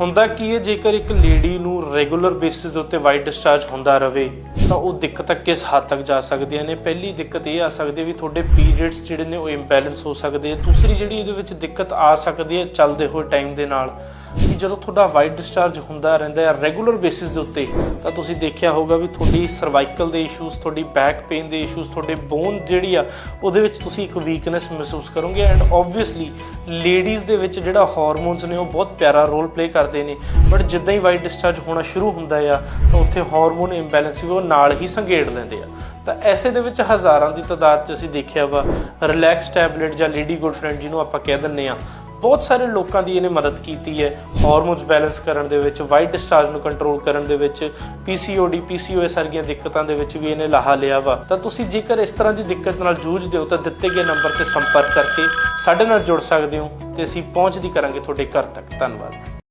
ਹੁੰਦਾ ਕੀ ਹੈ? ਜੇਕਰ ਇੱਕ ਲੇਡੀ ਨੂੰ ਰੈਗੂਲਰ ਬੇਸਿਸ ਦੇ ਉੱਤੇ ਵਾਈਟ ਡਿਸਚਾਰਜ ਹੁੰਦਾ ਰਹੇ ਤਾਂ ਉਹ ਦਿੱਕਤਾਂ ਕਿਸ ਹੱਦ ਤੱਕ ਜਾ ਸਕਦੀਆਂ ਨੇ ਪਹਿਲੀ ਦਿੱਕਤ ਇਹ ਆ ਸਕਦੀ ਹੈ ਵੀ ਤੁਹਾਡੇ ਪੀਰੀਅਡਸ ਜਿਹੜੇ ਨੇ ਉਹ ਇੰਬੈਲੈਂਸ ਹੋ ਸਕਦੇ ਆ ਦੂਸਰੀ ਜਿਹੜੀ ਇਹਦੇ ਵਿੱਚ ਦਿੱਕਤ ਆ ਸਕਦੀ ਹੈ ਚੱਲਦੇ ਹੋਏ ਟਾਈਮ ਦੇ ਨਾਲ, ਕਿ ਜਦੋਂ ਤੁਹਾਡਾ ਵਾਈਟ ਡਿਸਚਾਰਜ ਹੁੰਦਾ ਰਹਿੰਦਾ ਹੈ ਰੈਗੂਲਰ ਬੇਸਿਸ ਦੇ ਉੱਤੇ, ਤਾਂ ਤੁਸੀਂ ਦੇਖਿਆ ਹੋਊਗਾ ਵੀ ਤੁਹਾਡੀ ਸਰਵਾਈਕਲ ਦੇ ਇਸ਼ੂਜ਼ ਤੁਹਾਡੀ ਬੈਕ ਪੇਨ ਦੇ ਇਸ਼ੂਜ਼ ਤੁਹਾਡੇ ਬੋਨ ਜਿਹੜੀ ਆ, ਉਹਦੇ ਵਿੱਚ ਤੁਸੀਂ ਇੱਕ ਵੀਕਨੈਸ ਮਹਿਸੂਸ ਕਰੋਗੇ। ਐਂਡ ਆਬਵੀਅਸਲੀ ਲੇਡੀਜ਼ ਦੇ ਵਿੱਚ ਜਿਹੜਾ ਹਾਰਮੋਨਸ ਨੇ ਉਹ ਬਹੁਤ ਪਿਆਰਾ ਰੋਲ ਪਲੇ ਕਰਦੇ ਨੇ। ਬਟ ਜਿੱਦਾਂ ਹੀ ਵਾਈਟ ਡਿਸਚਾਰਜ ਹੋਣਾ ਸ਼ੁਰੂ ਹੁੰਦਾ ਆ, ਤਾਂ ਉੱਥੇ ਹਾਰਮੋਨ ਇੰਬੈਲੈਂਸ ਵੀ ਉਹ ਨਾਲ ਹੀ ਸੰਘੇੜ ਲੈਂਦੇ ਆ। ਤਾਂ ਐਸੇ ਦੇ ਵਿੱਚ ਹਜ਼ਾਰਾਂ ਦੀ ਤਾਦਾਦ 'ਚ ਅਸੀਂ ਦੇਖਿਆ ਵਾ ਰਿਲੈਕਸ ਟੈਬਲੇਟ ਜਾਂ ਲੇਡੀ ਗੁੱਡ ਫਰੈਂਡ ਜਿਹਨੂੰ ਆਪਾਂ ਕਹਿ ਦਿੰਨੇ ਆ ਬਹੁਤ ਸਾਰੇ ਲੋਕਾਂ ਦੀ ਇਹਨੇ ਮਦਦ ਕੀਤੀ ਹੈ ਹਾਰਮੋਨਸ ਬੈਲੈਂਸ ਕਰਨ ਦੇ ਵਿੱਚ ਵਾਈਟ ਡਿਸਚਾਰਜ ਨੂੰ ਕੰਟਰੋਲ ਕਰਨ ਦੇ ਵਿੱਚ ਪੀਸੀਓਡੀ ਪੀਸੀਓਐਸ ਵਰਗੀਆਂ ਦਿੱਕਤਾਂ ਦੇ ਵਿੱਚ ਵੀ ਇਹਨੇ ਲਾਹਾ ਲਿਆ ਵਾ। ਤਾਂ ਤੁਸੀਂ ਜੇਕਰ ਇਸ ਤਰ੍ਹਾਂ ਦੀ ਦਿੱਕਤ ਨਾਲ ਜੂਝਦੇ ਹੋ, ਤਾਂ ਦਿੱਤੇ ਗਏ ਨੰਬਰ ਤੇ ਸੰਪਰਕ ਕਰਕੇ ਸਾਡੇ ਨਾਲ ਜੁੜ ਸਕਦੇ ਹੋ ਤੇ ਅਸੀਂ ਪਹੁੰਚਦੀ ਕਰਾਂਗੇ ਤੁਹਾਡੇ ਘਰ ਤੱਕ। ਧੰਨਵਾਦ।